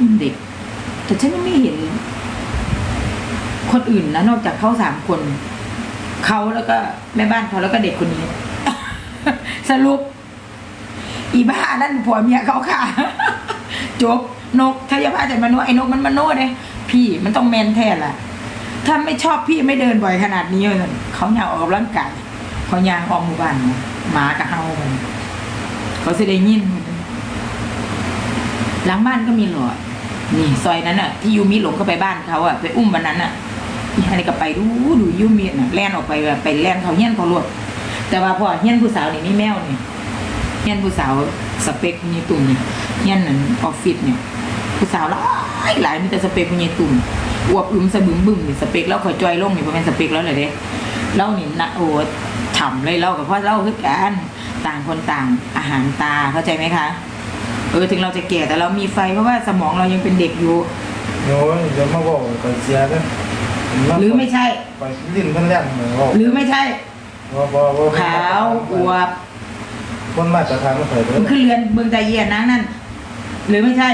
อุ้มเด็ก แต่ฉันยังไม่เห็น คนอื่นนะนอกจากเขาสามคนเขาแล้วก็แม่บ้านเขาแล้วก็เด็กคนนี้ สรุป อีบ้านั่นผัวเมียเขาค่ะ จบนกถ้าจะพาจะมโนไอ้นกมันมโนเลยพี่มันต้องแมนแท้ล่ะ ถ้าไม่ชอบพี่ไม่เดินบ่อยขนาดนี้เลยเขาอยากออกกำลังกายเขายางออกหมู่บ้านหมากับเฮาเขาเสิได้ยินหลังบ้านก็มีหลอด นี่ซอยนั้นอะที่ยูมิหลงเข้าไปบ้านเขาอะไปอุ้มวันนั้นอะอีฮันนี่ก็ไปดูดูยูมิน่ะแล่นออกไปแบบไปแล่นเขาเฮี้ยนเขาลวดแต่ว่าพอเฮี้ยนผู้สาวนี่นี่แมวนี่เฮี้ยนผู้สาวสเปคมีตุ่มนี่เฮี้ยนนั่นออฟฟิศเนี่ยผู้สาวหลายหลายมีแต่สเปคมีตุ่มอวบอึมสะบึมบึ้มนี่สเปคแล้วข่อยจอยลงนี่บ่แม่นสเปคแล้วเลยเด้เล่านี่นะโอ้ฉ่ำเลยเล่ากับพ่อเล่าคือกันต่างคนต่างอาหารตาเข้าใจไหมคะ เออถึงเราจะแก่แต่เรามีไฟเพราะว่าสมองเรายังเป็นเด็กอยู่โน้ยเดี๋ยวมาบอกก่อนเสียเด้อหรือไม่ใช่ไปลิ้นเพิ่นแล่นเหมือนบอกหรือไม่ใช่ว่าบ่บ่ขาวอวบคนมาจากทางรถไฟเด้อมันขึ้นเรือนเบืองใจเย็นนางนั่นหรือไม่ใช่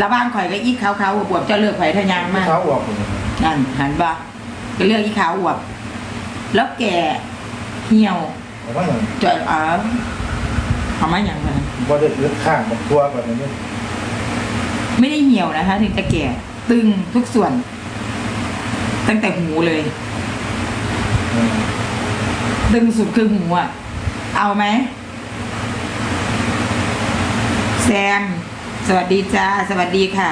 ระบ้านข่อยก็อีขาวขาวๆอวบๆเจ้าเลือกไผ่ทะยางมากขาวออกเลยนั่นหันบ่ก็เลือกอีขาวอวบแล้วแก่เหี่ยวเอาว่าอย่างจอยอ๋อเอามาอย่างไร บ่ได้เลือกข้างกับตัวแบบนี้ไม่ได้เหี่ยวนะคะ ถึงจะแก่ ตึงทุกส่วน ตั้งแต่หูเลย อืมตึงสุดคือหูอะ เอาไหมแซม สวัสดีจ้า สวัสดีค่ะ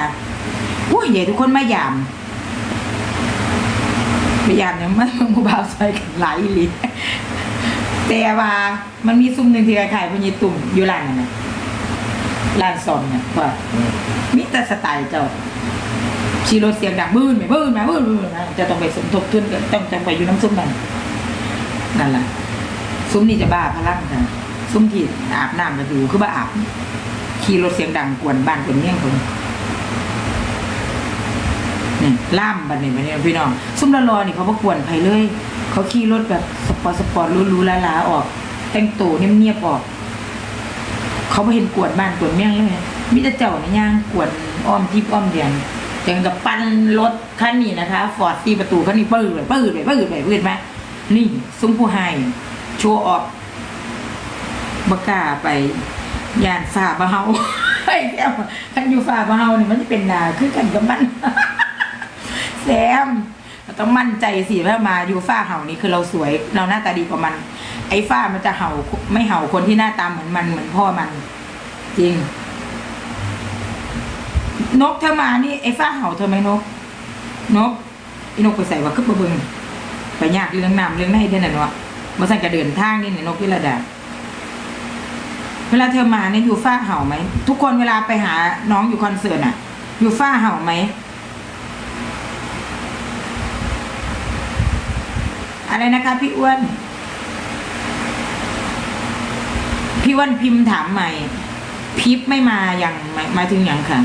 อุ้ยใหญ่ทุกคนมาหยามไปหยามยังไม่มึงผู้บ่าวใส่กันหลายอีหลีแต่ว่ามันมีซุ้มหนึ่งที่ขายพญตุ่มอยู่ร้านนั่นนะ ร้านซอมเนี่ยว่าอืมมิแต่สไตล์เจ้าชีรถเสียงดังบื้นไหมบื้นไหมบื้นบื้นนะจะต้องไปสมทบทุนกันต้องต้องไปอยู่น้ำซุ้มนั่นนั่นแหละซุ้มนี่จะบ้าพลังค่ะซุ้มที่อาบน้ำกันอยู่คือบ้าอาบขี่รถเสียงดังกวนบ้านกวนเมี่ยงคนนี่ล่ามบันนี้บันนี้พี่น้องซุ้มละรอนี่เขาประกวนไผเลย เขาขี่รถแบบสปอร์ตสปอร์ตหรู้ๆลาๆออก แต่งตัวเงียบๆออก เขาไปเห็นกวดบ้านกวดเมี่ยงเลยมิจะเจ้าในย่างกวดอ้อมทิพย์อ้อมเดียนยังกับปั้นรถคันนี้นะคะฟอร์ดตีประตูคันนี้ปื้ดเลยปื้ดเลยปื้ดเลยปื้ดไหมนี่ซุ้มผู้ไฮโชว์ออกบกล้าไปยานฝ่าบะเฮาไอ้แก้วคันอยู่ฝ่าบะเฮานี่มันจะเป็นนาคือกันกับมันแซมต้องมั่นใจสิว่ามาอยู่ฝ้าเห่านี่คือเราสวยเราหน้าตาดีกว่ามัน อ้ฝ้ามันจะเห่าไม่เห่าคนที่หน้าตาเหมือนมันเหมือนพ่อมัน จริง นกเธอมานี่ไอ้ฝ้าเห่าเธอไหมนก นกไอ้นกไปใส่ว่าขึ้นมาบึงไปยากเรื่องน้ำเรื่องไหนเด่นน่ะเนาะมาสั่งกระเดินทางนี่เนี่ยนกพิระดาเวลาเธอมาเนี่ยอยู่ฝ้าเห่าไหมทุกคนเวลาไปหาน้องอยู่คอนเสิร์ตอะอยู่ฝ้าเห่าไหมอะไรนะคะพี่อ้วน พี่อ้วนพิมพ์ถามใหม่ พิบไม่มาอย่างหมายถึงอย่างค่ะ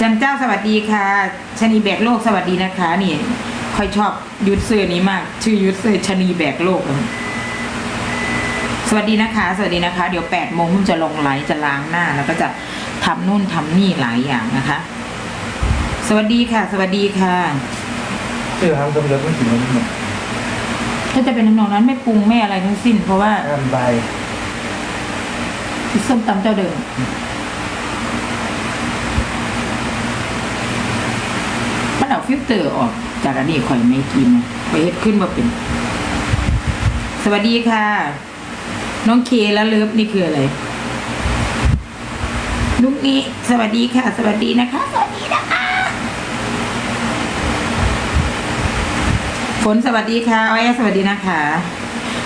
จันเจ้าสวัสดีค่ะชนีแบกโลกสวัสดีนะคะ นี่ค่อยชอบยุทธเซอร์นี้มาก ชื่อยุทธเซอร์ชนีแบกโลก สวัสดีนะคะ สวัสดีนะคะ เดี๋ยวแปดโมงผมจะลงไลฟ์จะล้างหน้า แล้วก็จะทำนู่นทำนี่หลายอย่างนะคะ สวัสดีค่ะ สวัสดีค่ะชื่อทางสมเด็ จมันสิมันมันถ้าจะเป็นน้องๆนั้นไม่ปรุงไม่อะไรทั้งสิ้น เพราะว่าอ่านใบส้มตำเจ้าเดิมมันเอาฟิลเตอร์ออก จากอันนี้ข่อยไม่กินนะไปเฮ็ดขึ้นมาเป็น สวัสดีค่ะ น้องเคและเลิฟนี่คืออะไรนุกนี้ สวัสดีค่ะ สวัสดีนะคะ สวัสดีนะคะ ฝนสวัสดีค่ะอ้อยสวัสดีนะคะ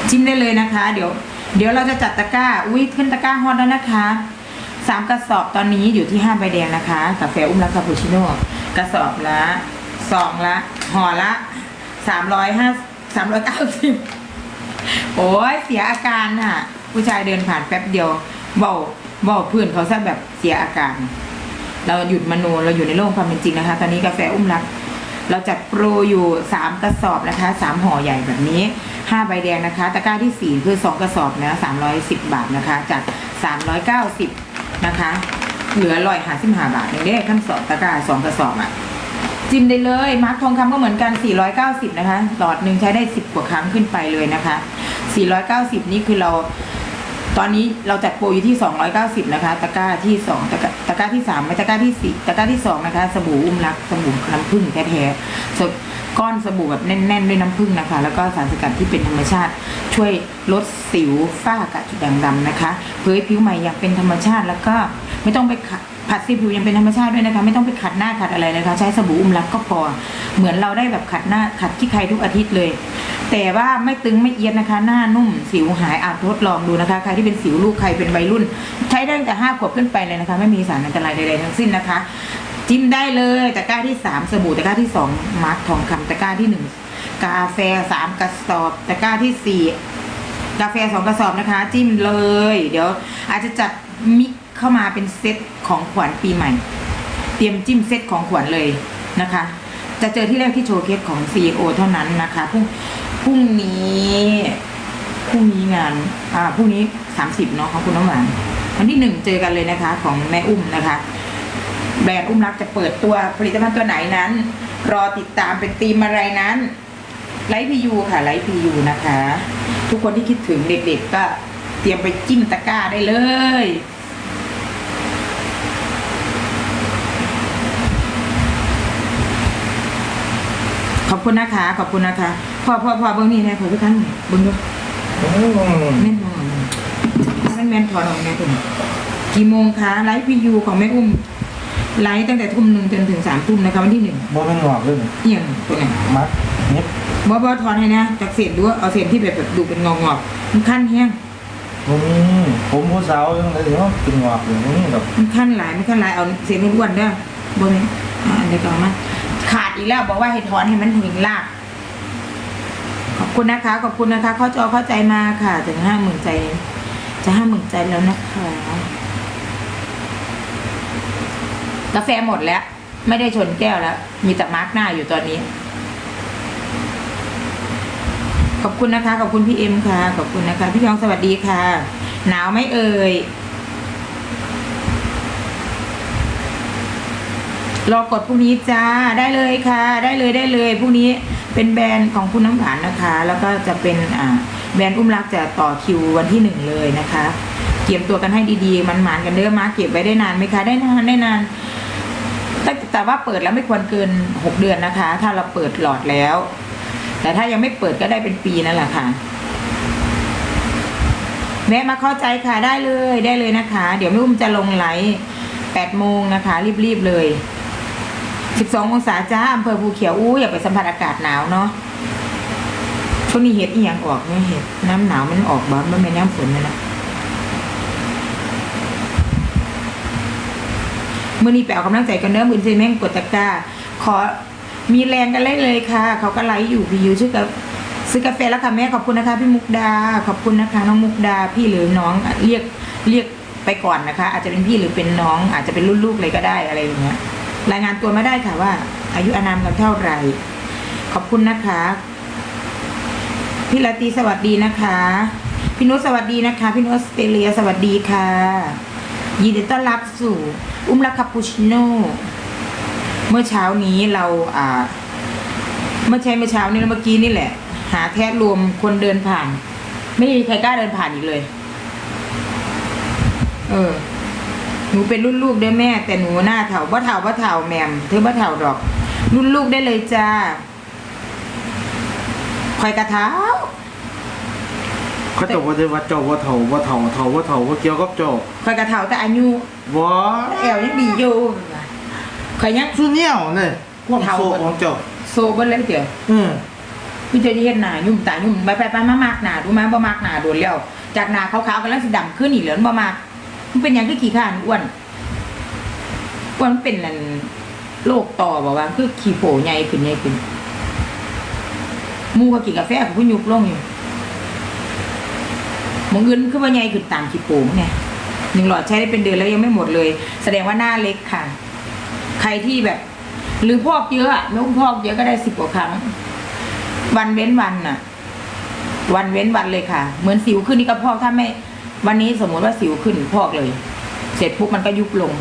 จิ้มได้เลยนะคะ เดี๋ยว เดี๋ยวเราจะจัดตะกร้า อุ้ยขึ้นตะกร้าฮอตแล้วนะคะสามกระสอบตอนนี้อยู่ที่ห้าใบแดงนะคะกาแฟอุ้มรักคาปูชิโน่กระสอบละสองละห่อละสามร้อยห้าสามร้อยเก้าสิบโอ้ยเสียอาการน่ะ ผู้ชายเดินผ่านแป๊บเดียวเบาเบาเพื่อนเขาซะแบบเสียอาการ เราหยุดมโนเราอยู่ในโลกความเป็นจริงนะคะ ตอนนี้กาแฟอุ้มรัก เราจัดโปรอยู่สามกระสอบนะคะสามห่อใหญ่แบบนี้ 5 ใบแดงนะคะ ตะกร้าที่ 4 คือ 2 กระสอบนะ310 บาทนะคะ จาก 390 นะคะ เหลือร้อยหาสิบห้าบาทอย่างนี้ขั้นสอบตะกร้า2กระสอบอะจิ้มได้เลยมาร์คทองคำก็เหมือนกัน 490 นะคะ หลอดหนึ่งใช้ได้ 10 กว่าครั้งขึ้นไปเลยนะคะ 490 นี่คือเราตอนนี้เราจัดโปรอยู่ที่ 290 นะคะ ตะกร้าที่ 2 ตะกร้า ตะกร้าที่3ไม่ตะกร้าที่4ตะกร้าที่2นะคะ สบู่อุ้มรักสบู่น้ำผึ้งแท้ๆสดก้อนสบู่แบบแน่นๆ ด้วยน้ำผึ้งนะคะ แล้วก็สารสกัดที่เป็นธรรมชาติ ช่วยลดสิวฝ้ากระจุดด่างดำนะคะเผยผิวใหม่อย่างเป็นธรรมชาติแล้วก็ไม่ต้องไปขัดผัดซีผิวยังเป็นธรรมชาติด้วยนะคะ ไม่ต้องไปขัดหน้าขัดอะไรนะคะ ใช้สบู่อุ้มรักก็พอ เหมือนเราได้แบบขัดหน้าขัดที่ใครทุกอาทิตย์เลย แต่ว่าไม่ตึงไม่เอียดนะคะ หน้านุ่มสิวหายอาจทดลองดูนะคะ ใครที่เป็นสิวลูกใครเป็นวัยรุ่น ใช้ได้ตั้งแต่ห้าขวบขึ้นไปเลยนะคะ ไม่มีสารอันตรายใดๆทั้งสิ้นนะคะ จิ้มได้เลยตะกร้าที่สามสบู่ตะกร้าที่สองมาร์คทองคำตะกร้าที่หนึ่งกาแฟสามกระสอบตะกร้าที่สี่กาแฟสองกระสอบนะคะ จิ้มเลย เดี๋ยว อาจจะจัดมิกเข้ามาเป็นเซตของขวัญปีใหม่ เตรียมจิ้มเซตของขวัญเลยนะคะ จะเจอที่แรกที่โชว์เคสของ CEO เท่านั้นนะคะพรุ่ง พรุ่งนี้พรุ่งนี้งาน อ่าพรุ่งนี้สามสิบเนาะของคุณน้ำหวานวันที่หนึ่งเจอกันเลยนะคะ ของแม่อุ้มนะคะ แบรนด์อุ้มรักจะเปิดตัวผลิตภัณฑ์ตัวไหนนั้น รอติดตามเป็นธีมอะไรนั้นไลฟ์พียูค่ะไลฟ์พียูนะคะ ทุกคนที่คิดถึงเด็กๆก็เตรียมไปจิ้มตะกร้าได้เลย ขอบ คุณนะคะขอบคุณนะคะพอพอพอเบิ้งนี่นะขอทุกท่านเบิ้งดูอืมแม่นมอนถ้าเป็นแมนถอนออกแม่คุณกี่โมงคะไลฟ์พียูของแม่อุ้มไลฟ์ตั้งแต่ทุ่มหนึ่งจนถึงสามทุ่มนะคะวันที่หนึ่งบ่เป็นหงอกเลยเอียงตัวไหนมัดเน็บบอบอถอนให้นะจากเศษดูเอาเศษที่แบบแบบดูเป็นงอกงอกๆมันขั้นแห้งบ่มีผมผู้สาวยังไงเนาะเป็นหงอกอยู่บ่มีดอกมันขั้นหลายมันขั้นหลายเอาเศษอ้วนๆเด้อบนนี้อ่าอันนี้ก่อนมา ขาดอีกแล้วบอกว่าให้ถอนให้มันถึงลากขอบคุณนะคะ ขอบคุณนะคะ เข้าจอเข้าใจมาค่ะถึงห้าหมื่นใจ จะห้าหมื่นใจแล้วนะคะกาแฟหมดแล้ว ไม่ได้ชนแก้วแล้ว มีแต่มาร์กหน้าอยู่ตอนนี้ ขอบคุณนะคะ ขอบคุณพี่เอ็มค่ะ ขอบคุณนะคะ พี่ยองสวัสดีค่ะ หนาวไหมเอ่ย รอกดพรุ่งนี้จ้าได้เลยค่ะ ได้เลยได้เลยพรุ่งนี้เป็นแบรนด์ของคุณน้ำหวานนะคะ แล้วก็จะเป็นอ่าแบรนด์อุ้มรักจะต่อคิววันที่หนึ่งเลยนะคะ เก็บตัวกันให้ดีๆมันหมานกันเด้อมาเก็บไว้ได้นานไหมคะได้นานได้นานแต่แต่ว่าเปิดแล้วไม่ควรเกินหกเดือนนะคะ ถ้าเราเปิดหลอดแล้ว แต่ถ้ายังไม่เปิดก็ได้เป็นปีนั่นแหละค่ะแวะมาเข้าใจค่ะได้เลยได้เลยนะคะ เดี๋ยวแม่อุ้มจะลงไลฟ์แปดโมงนะคะ รีบๆเลย สิบสองศาจ้าอำเภอภูเขียวอู้อย่าไปสัมผัสอากาศหนาวเนาะช่วงนี้เห็ดอีหยังออกเนี่ยเห็ดน้ำหนาวมันออกบ้างมันเป็นน้ำฝนเลยนะมื่อนี้ไปเอากำลังใจกันเด้อมือซีแม่งกดตะกร้าขอมีแรงกันเลยเลยค่ะ เขาก็ไลฟ์อยู่พี่ยูชื่อกับซื้อกาแฟแล้วค่ะแม่ขอบคุณนะคะ พี่มุกดา ขอบคุณนะคะ น้องมุกดาพี่หรือน้องเรียกเรียกไปก่อนนะคะ อาจจะเป็นพี่หรือเป็นน้อง อาจจะเป็นรุ่นลูกเลยก็ได้อะไรอย่างเงี้ย รายงานตัวมาได้ค่ะว่า อายุอานามกันเท่าไหร่ ขอบคุณนะคะพี่ลาตีสวัสดีนะคะ พี่นุสวัสดีนะคะ พี่นุสเตเลียสวัสดีค่ะ ยินดีต้อนรับสู่อุ้มลักคาปูชิโน่เมื่อเช้านี้เราอ่า เมื่อใช้เมื่อเช้านี้เมื่อกี้นี่แหละ หาแทสรวมคนเดินผ่าน ไม่มีใครกล้าเดินผ่านอีกเลย เออ หนูเป็นรุ่นลูกเด้อแม่ แต่หนูหน้าเถาบ่เถาบ่เถาแหมมเธอบ่เถาดอก รุ่นลูกได้เลยจ้าคอยกระเท้าเขาเจ้าว่าจะว่าเจ้าว่าเฒ่าว่าเฒ่าเฒ่าว่าเฒ่าว่าเกี่ยวกับเจ้าคอยกระเท้าแต่อายุบ่แอวยังดีอยู่คอยยังสุเหนียวเนี่ยความเฒ่าโซของเจ้าโซเบิ้ลเลยเดี๋ยวอืมพี่เจะเห็นหนายุ่มตายุ่มไปไปไปมามากหนาดูมาบ่มากหนาโดนแล้วจากหนาขาวๆกันแล้วสิดำขึ้นอีกเหลือบ่มาก มันเป็นยังคือขี้ข้านอ้วนอ้วนมันเป็นนั่นโรคต่อบอกว่า คือขี้โผใหญ่ขึ้นใหญ่ขึ้นมูก็กินกาแฟเขาก็ยุบลงอยู่มองเงินคือว่าใหญ่ขึ้นตามขี้โป่งไงหนึ่งหลอดใช้ได้เป็นเดือนแล้วยังไม่หมดเลย แสดงว่าหน้าเล็กค่ะ ใครที่แบบ หรือพอกเยอะอะไม่ต้องพอกเยอะก็ได้สิบกว่าครั้ง วันเว้นวันน่ะ วันเว้นวันเลยค่ะ เหมือนสิวขึ้นนี่ก็พอกถ้าไม่ วันนี้สมมติว่าสิวขึ้นพอกเลย เสร็จปุ๊บมันก็ยุบลง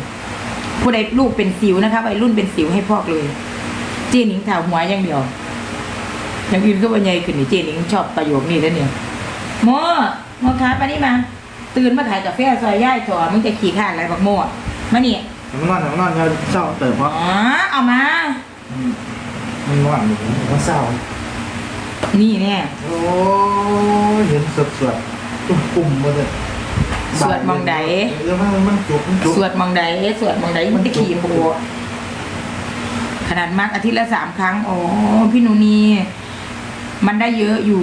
ผู้ใดลูกเป็นสิวนะคะวัยรุ่นเป็นสิวให้พอกเลย เจนิงถาวหัวอย่างเดียวอย่างอื่นก็บรรยายขึ้นนี่เจนิงชอบประโยคนี้แล้วเนี่ยโมโมคะปานี่มา ตื่นมาขายกาแฟซอยย่ายถอมึงจะขี่ข้านอะไรบักโมอะมานี่มันนอนมันนอนเขาเศร้าเติมเพราะอ๋อเอามา มันนอนอยู่มันเศร้า นี่แน่โอ้ยเห็นสดสดตุ่มปุ่มมาเลย สวดมองใดเรื่อมันมันจุกมันจุกสวดมองใดสวดมองใดมันจะขี่โบขนาดมากอาทิตย์ละสามครั้งโอ้พี่หนูนีมันได้เยอะอยู่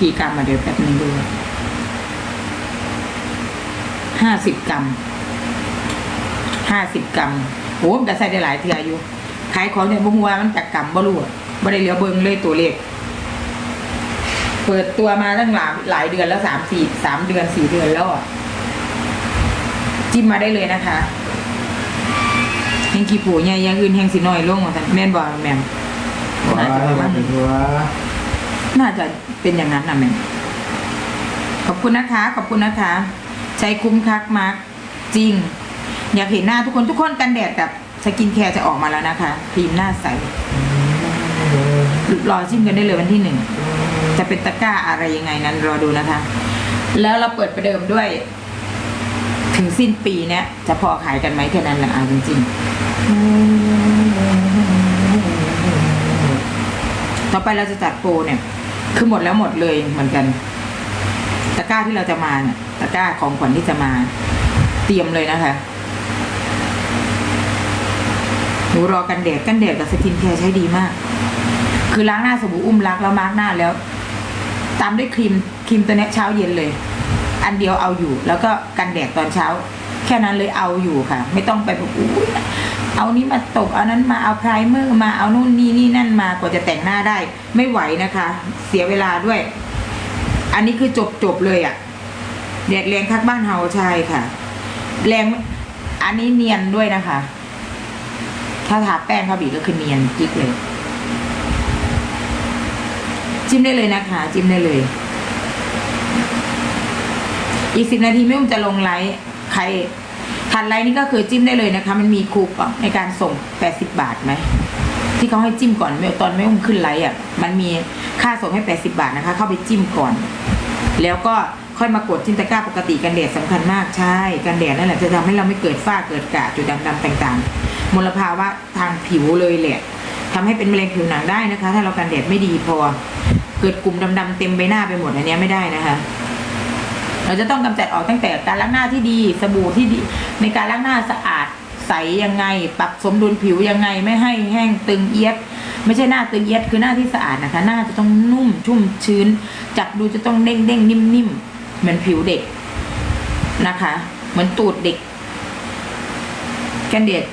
กี่กรัมมาเดี๋ยวแป๊บนึงดูห้าสิบกรัมห้าสิบกรัมโอ้มันใส่ได้หลายเทื่ออยู่ขายของเนี่ยบ่ฮู้ว่ามันจากกรัมบ่รู้บ่ได้เหลียวเบิ่งเลยตัวเลขเปิดตัวมาตั้งหลายหลายเดือนแล้วสามสี่สามเดือนสี่เดือนแล้วอะ จิ้มมาได้เลยนะคะแหงขี้ปูใหญ่อยังอื่นแหงสิน้อยลงว่าซั่นแม่นบ่แม่มว้าน่าจะประมาณเป็นั้นนตัวน่าจะเป็นอย่างนั้นนะแม่มขอบคุณนะคะ ขอบคุณนะคะ ใช้คุ้มคักมากจริง อยากเห็นหน้าทุกคนทุกคนกันแดดกับสกินแคร์จะออกมาแล้วนะคะครีมหน้าใสรอชิมกันได้เลยวันที่หนึ่ง จะเป็นตะกร้าอะไรยังไงนั้นรอดูนะคะ แล้วเราเปิดประเดิมด้วย ถึงสิ้นปีเนี้ยจะพอขายกันไหมแค่นั้นแหละอะจริงๆต่อไปเราจะจัดโปรเนี่ย คือหมดแล้วหมดเลยเหมือนกันตะกร้าที่เราจะมาเนี่ยตะกร้าของขวัญที่จะมา เตรียมเลยนะคะหนูรอกันแดดกันแดดกับสกินแคร์ใช้ดีมาก คือล้างหน้าสบู่อุ้มรักแล้วมาร์กหน้าแล้ว ตามด้วยครีมครีมตัวนี้เช้าเย็นเลย อันเดียวเอาอยู่ แล้วก็กันแดดตอนเช้า แค่นั้นเลยเอาอยู่ค่ะ ไม่ต้องไปแบบอู้เอานี้มาตบเอานั้นมาเอาไพรเมอร์มาเอานู่นนี่นี่นั่นมากว่าจะแต่งหน้าได้ ไม่ไหวนะคะ เสียเวลาด้วย อันนี้คือจบจบเลยอะ่ะแดดแรงคักบ้านเฮาใช่ค่ะ แรงอันนี้เนียนด้วยนะคะ ถ้าทาแป้งเขาบีก็คือเนียนกิ๊กเลย จิ้มได้เลยนะคะ จิ้มได้เลย อีกสิบนาทีไม่อุ้มจะลงไลฟ์ใครทันไลฟ์นี่ก็คือจิ้มได้เลยนะคะ มันมีคูปองในการส่งแปดสิบาทไหมที่เขาให้จิ้มก่อนไม่ตอนไม่อุ้มขึ้นไลฟ์อะมันมีค่าส่งให้แปดสิบาทนะคะ เข้าไปจิ้มก่อน แล้วก็ค่อยมากดจิ้มตะกร้าปกติกันแดดสำคัญมากใช่กันแดดนั่นแหละจะทำให้เราไม่เกิดฝ้าเกิดกระจุดดำๆต่างๆมลภาวะทางผิวเลยแหละทำให้เป็นมะเร็งผิวหนังได้นะคะ ถ้าเรากันแดดไม่ดีพอ เกิดกลุ่มดำๆเต็มใบหน้าไปหมดอันนี้ไม่ได้นะคะ เราจะต้องกำจัดออกตั้งแต่การล้างหน้าที่ดี สบู่ที่ดี ในการล้างหน้าสะอาดใสยังไง ปรับสมดุลผิวยังไง ไม่ให้แห้งตึงเอียด ไม่ใช่หน้าตึงเอียดคือหน้าที่สะอาดนะคะ หน้าจะต้องนุ่มชุ่มชื้น จับดูจะต้องเด้งเด้งนิ่มนิ่มเหมือนผิวเด็กนะคะ เหมือนตูดเด็กแกันเด็ด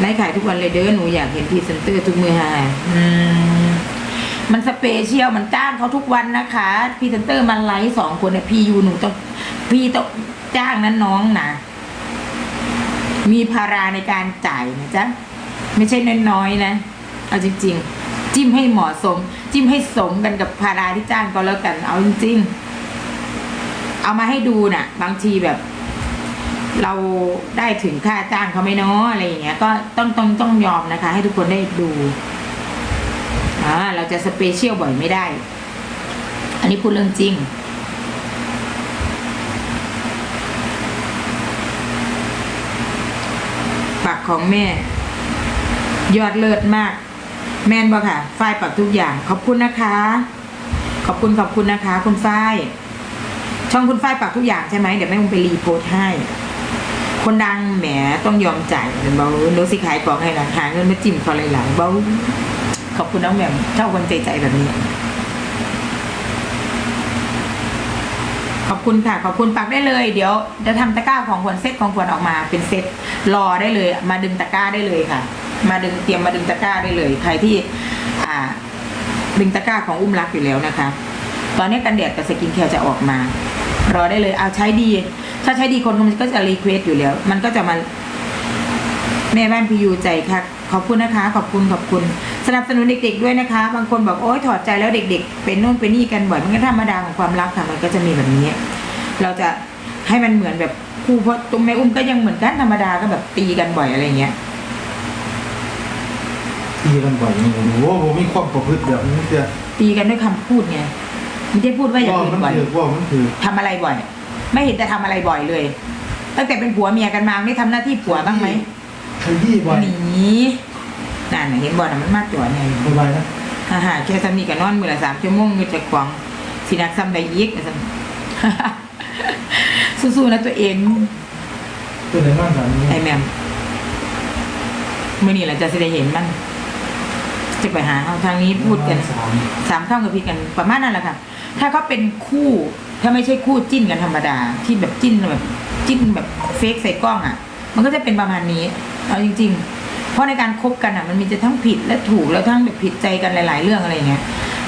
ไล่ขายทุกวันเลยเด้อหนูอยากเห็นพรีเซนเตอร์ทุกมือหาอืม มันสเปเชียลมันจ้างเขาทุกวันนะคะพรีเซนเตอร์มันไลฟ์สองคนเนี่ยพี่ยูหนูต้องพี่ต้องจ้างนั้นน้องนะมีภาราในการจ่ายนะจ๊ะไม่ใช่น้อยๆนะเอาจริง ๆ จิ้มให้เหมาะสม จิ้มให้สมกันกับภาราที่จ้างก็แล้วกัน เอาจริง ๆ เอามาให้ดูน่ะ บางทีแบบ เราได้ถึงค่าจ้างเขาไหม่น้ออะไรอย่างเงี้ย ก็ต้องต้องต้องยอมนะคะ ให้ทุกคนได้ดู อ่าเราจะสเปเชียลบ่อยไม่ได้ อันนี้พูดเรื่องจริง ปักของแม่ ยอดเลิศมาก แม่นบ่ค่ะ ฝ้ายปักทุกอย่าง ขอบคุณนะคะ ขอบคุณขอบคุณนะคะ คุณฝ้าย ช่องคุณฝ้ายปักทุกอย่างใช่ไหมเดี๋ยวแม่คงไปรีโพสให้คนดังแหมต้องยอมจ่ายเดี๋ยวเบาโนสิขายของให้นะหาเงินมาจิ้มเขาหลายๆเบา ขอบคุณน้องแหม่มชอบคนใจใจแบบนี้ ขอบคุณค่ะ ขอบคุณปักได้เลย เดี๋ยวจะทำตะกร้าของขวัญเซตของขวัญออกมา เป็นเซตรอได้เลย มาดึงตะกร้าได้เลยค่ะ มาดึงเตรียมมาดึงตะกร้าได้เลย ใครที่ อ่า ดึงตะกร้าของอุ้มรักอยู่แล้วนะคะ ตอนนี้กันแดดกับสกินแคร์จะออกมา รอได้เลย เอาใช้ดี ถ้าใช้ดีคนมันก็จะรีเควสอยู่แล้ว มันก็จะมาแม่บ้านพียูใจคัก ขอบคุณนะคะ ขอบคุณขอบคุณสนับสนุนเด็ก ๆ ด้วยนะคะ บางคนบอกโอ๊ยถอดใจแล้วเด็ก ๆ เป็นโน่นเป็นนี่กันบ่อยมันก็ธรรมดาของความรักค่ะมันก็จะมีแบบนี้ เราจะให้มันเหมือนแบบครูเพราะตรงแม่อุ้มก็ยังเหมือนกันธรรมดาก็แบบตีกันบ่อยอะไรเงี้ยตีกันบ่อยนี่ผมว่าผมมีความประพฤติแบบนี้เสียตีกันด้วยคำพูดไงไม่ได้พูดว่าอย่างว่าอื่มันนบ่อยถือว่ามันถือทำอะไรบ่อย ไม่เห็นจะทำอะไรบ่อยเลย ตั้งแต่เป็นผัวเมียกันมาไม่ทำหน้าที่ผัวบ้างไหม ขยี้บ่อยหนีนั่นน่ะเห็นบ่อนะมันมากตัวไงสบายนะฮ่าฮ่าแค่สามีกับนอนมือละสามชั่วโมงเงินจะกวางสินักซ้ำใดยิกนะซ้ำสู้ๆนะตัวเองตัวไหนบ้างสามีไอแมมเมื่อนี้เราจะได้เห็นมันจะไปหาเอาทางนี้พูดกันสามสามข้ามกับพี่กันประมาณนั้นแหละค่ะ ถ้าเขาเป็นคู่ ถ้าไม่ใช่คู่จิ้นกันธรรมดา ที่แบบจิ้นแบบ จิ้นแบบเฟกใส่กล้องอะ มันก็จะเป็นประมาณนี้ เอาจริง ๆ เพราะในการคบกันอะ มันมีจะทั้งผิดและถูกแล้วทั้งแบบผิดใจกันหลาย ๆ เรื่องอะไรเงี้ย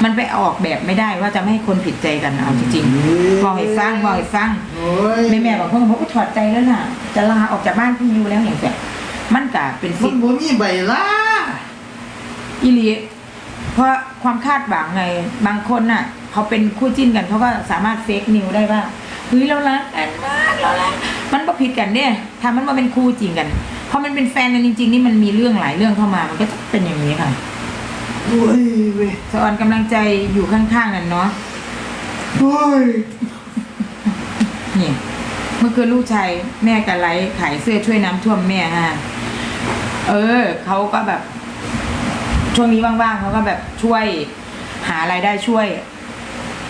มันไปออกแบบไม่ได้ว่าจะไม่ให้คนผิดใจกันเอาจริงๆบอกให้ฟังบอกให้ฟังโอ้ยแม่แม่ๆบางคนบอกว่าถอดใจแล้วน่ะ จะลาออกจากบ้านพี่ยูแล้วอย่างเงี้ยมันกะเป็นมัสินทธิ์บ่มีใบล่าอีหลีเพราะความคาดหวังไงบางคนน่ะเขาเป็นคู่จิ้นกันเขาก็สามารถเฟกนิวได้ว่าเฮ้ยเรารักกันมากเรารักมันก็ผิดกันเนี่ยทำมันมาเป็นคู่จริงกัน พอมันเป็นแฟนกันจริง ๆ นี่มันมีเรื่องหลายเรื่องเข้ามา มันก็จะเป็นอย่างนี้ค่ะโอ้ยเว้ยสอนกำลังใจอยู่ข้างๆนั่นเนาะโอ้ยนี่เมื่อคืนลูกชายแม่กับไลฟ์ขายเสื้อช่วยน้ำท่วมแม่ฮะเออเขาก็แบบ ช่วงนี้ว่างๆเขาก็แบบช่วย หารายได้ช่วย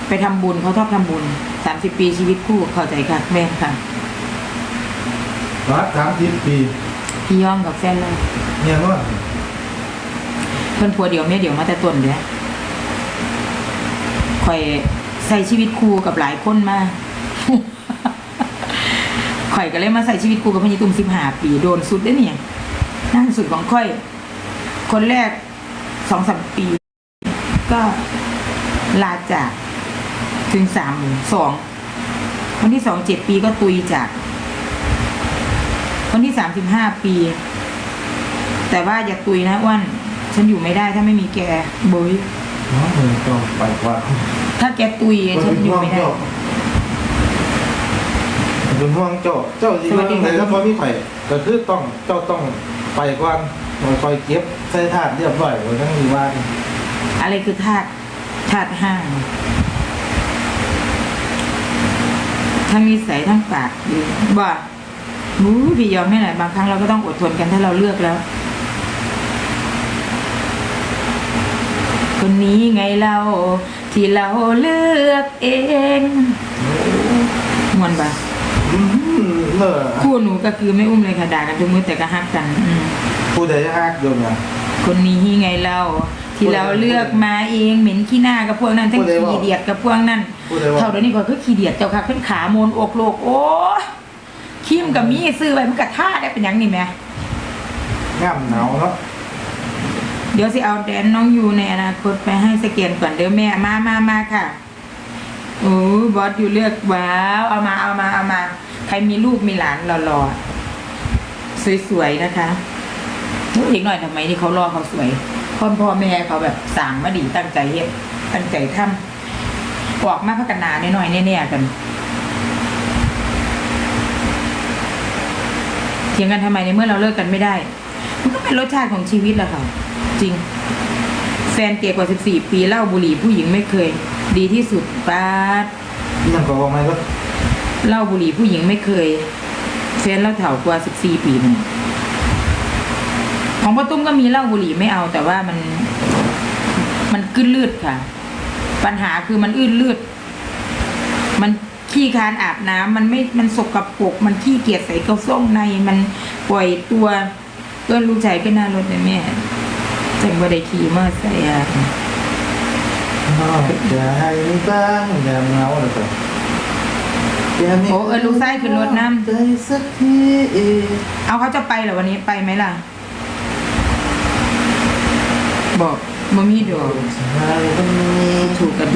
ไปทำบุญเขาชอบทำบุญสามสิบปีชีวิตคู่เข้าใจค่ะแม่ค่ะ รักสามสิบปี พี่ย่องกับแฟนเลยเนี่ยว่าเพื่อนผัวเดียวแม่เดียวมาแต่ต้นเดียวคอยใส่ชีวิตคู่กับหลายคนมาข่อยก็เลยมาใส่ชีวิตคู่กับพญตุมสิบห้าปีโดนสุดได้อเนี่ยนั่นสุดของข่อย คนแรกสองสามปี ก็ลาจากถึงสามสองคนที่สองเจ็ดปีก็ตุยจาก คนที่สามสิบห้าปี แต่ว่าอย่าตุยนะอ้วนฉันอยู่ไม่ได้ถ้าไม่มีแกโบยน้องมึงต้องไปกว่าถ้าแกตุยฉันอยู่ไม่ได้เป็นห่วงเจ้าเจ้าสิสวัว่าสดีไหนครับก็พอมีไข่ก็คือต้องเจ้าต้องไปก่อนคอยเก็บใส่ถาดเรียบร้อยไว้ทั้งมีว่าอะไรคือธาตุธาตุห้างทั้งนิสัยทั้งปากดีบ่ บู๊พี่ยอมไม่ไหนบางครั้งเราก็ต้องอดทนกันถ้าเราเลือกแล้ว คนนี้ไงเราที่เราเลือกเองมวนปะอืมเนอะคู่หนูก็คือไม่อุ้มเลยค่ะด่ากันทุกมื้อแต่ก็ฮักกันอืมผู้ใดฮักโยมเนี่ยคนนี้ไงเราที่เราเลือกมาเองเหม็นขี้หน้ากับพวกนั้นทั้งพูดได้ว่าขี้เดียดกับพวกนั้นพูดได้ว่าเท่าเดี๋ยวนี้ก็คือขี้เดียดเจ้าค่ะขึ้นขาโมนอกโลกโอ้ คิมกับมีซื้อไว้มันกะท่าได้เป็นหยังนี่แหม่งามหนาวเนาะเดี๋ยวสิเอาแดนน้องยูในอนาคตไปให้สแกนก่อนเด้อแม่มามามาค่ะโอ้บอสอยู่เลือกว้าวเอามาเอามาเอามา ใครมีลูกมีหลานหล่อๆสวยๆนะคะโอ้ยอีกหน่อยทำไมนี่เขารอเขาสวยพ่อพ่อแม่เขาแบบสั่งมาดีตั้งใจเฮ็ดตั้งใจทำออกมาพักกันหนาหน่อยๆแน่ๆกัน เถียงกันทำไมในเมื่อเราเลิกกันไม่ได้ มันก็เป็นรสชาติของชีวิตแหละค่ะ จริง แฟนเก่กว่า14ปีเหล้าบุหรี่ผู้หญิงไม่เคย ดีที่สุดป้าดยังก็ว่าไม่ก็เหล้าบุหรี่ผู้หญิงไม่เคยแฟนเราเถ่ากว่า14ปีมันของป้าตุ้มก็มีเหล้าบุหรี่ไม่เอาแต่ว่ามัน มันกึ้นลืดค่ะ ปัญหาคือมันอื้นลืดมัน ขี้คานอาบน้ำมันไม่มันสกปรกมันขี้เกียจใส่กระส่งในมันปล่อยตัวก็ลูกชายก็น่ารถเลยแม่จังว่าได้ขี่มาใส่อะจะให้บ้างอย่าเหงาเลยก่อนโอ้เออลูกไส้ขึ้นรถน้ใจสักทีำเอาเขาจะไปเหรอวันนี้ไปไหมล่ะ บอกบ่มีดอกใช่วันนี้ถูกกัน